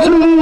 Muslim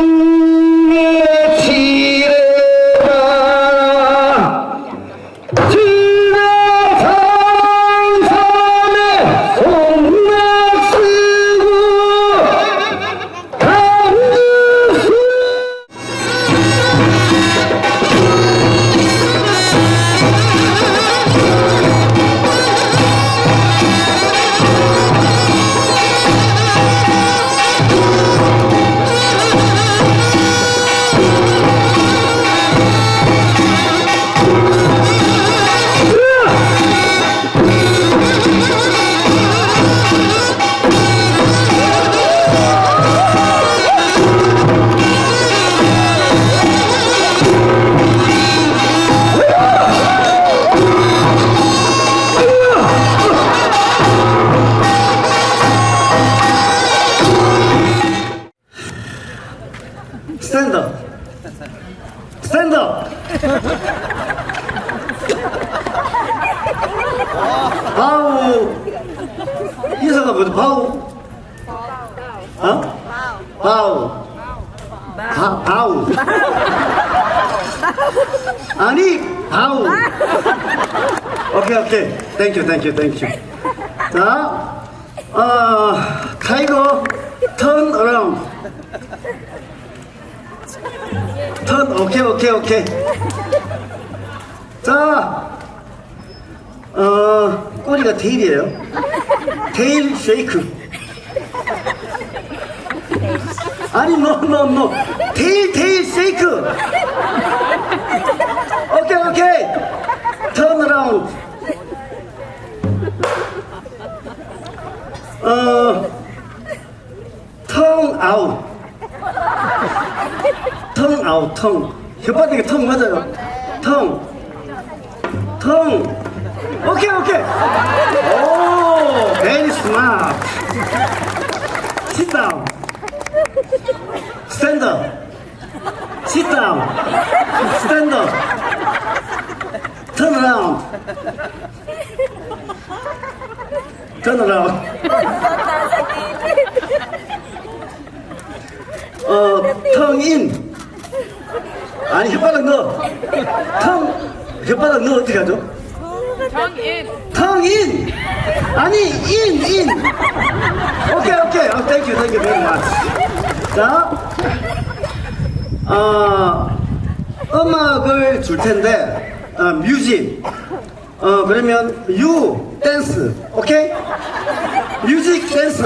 뭐지? 바우? 어? 바우. 바, 바우. 아니, 바우. 오케이, 오케이. 땡큐, 땡큐, 땡큐. 자, 어, 타이거, turn around. turn, 오케이, 오케이, 오케이. 자, 어, 꼬리가 테일이에요. 테일 쉐이크. 아니, 노, 노, 노. 테일, 테일 쉐이크. 오케이, 오케이. turn around. 어, tongue out. tongue out, tongue. 혓바닥에 tongue 맞아요. tongue. tongue. 오케이, 오케이. 오, very smart. sit down. stand up. sit down. stand up. turn around. turn around. 어, tongue in. 아니, 혓바닥 넣어. tongue, 혓바닥 넣어 어떻게 하죠? Tongue in. 아니, in, in. 오케이, 오케이. 어, thank you very much. 자, 어, 음악을 줄 텐데, 어, 뮤직. 어, 그러면 you 댄스. 오케이? 뮤직 댄스.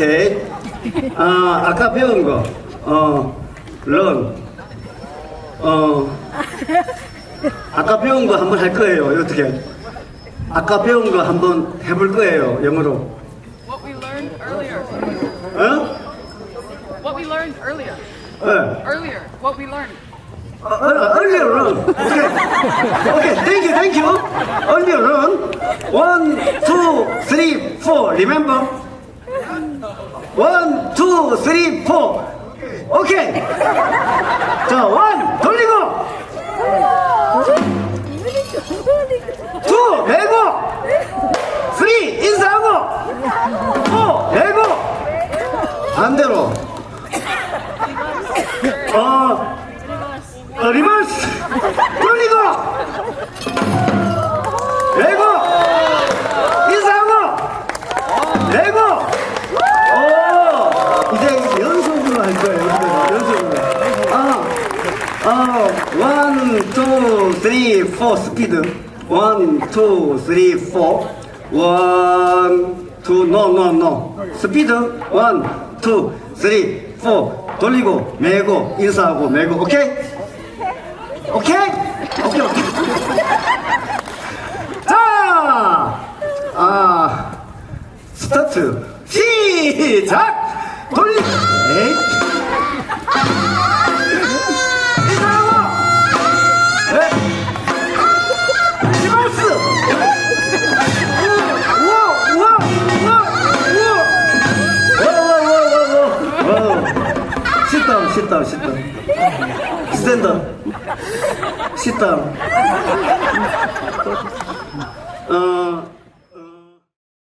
오케이. 아, 아까 배운 거, 어, 런. 어, 아까 배운 거 한번 할 거예요. 어떻게? 아까 배운 거 한번 해볼 거예요. 영어로. What we learned earlier. 어? What we learned earlier. 어. Earlier. What we learned. 어, 어, earlier run. 오케이. 오케이. Thank you, thank you. Earlier run. One, two, three, four. Remember? One, two, three, four. 오케이. 자, 원 돌리고. 투내 아아1 2 3 4 스피드 1 2 3 4 1 2 no no no 스피드 1 2 3 4 돌리고 매고 인사하고 매고 오케이 오케이? 오케이, 오케이. 자, 아, 스타트. 시작! 돌리, 에이. считал, считал. Стендап. Считал. Е,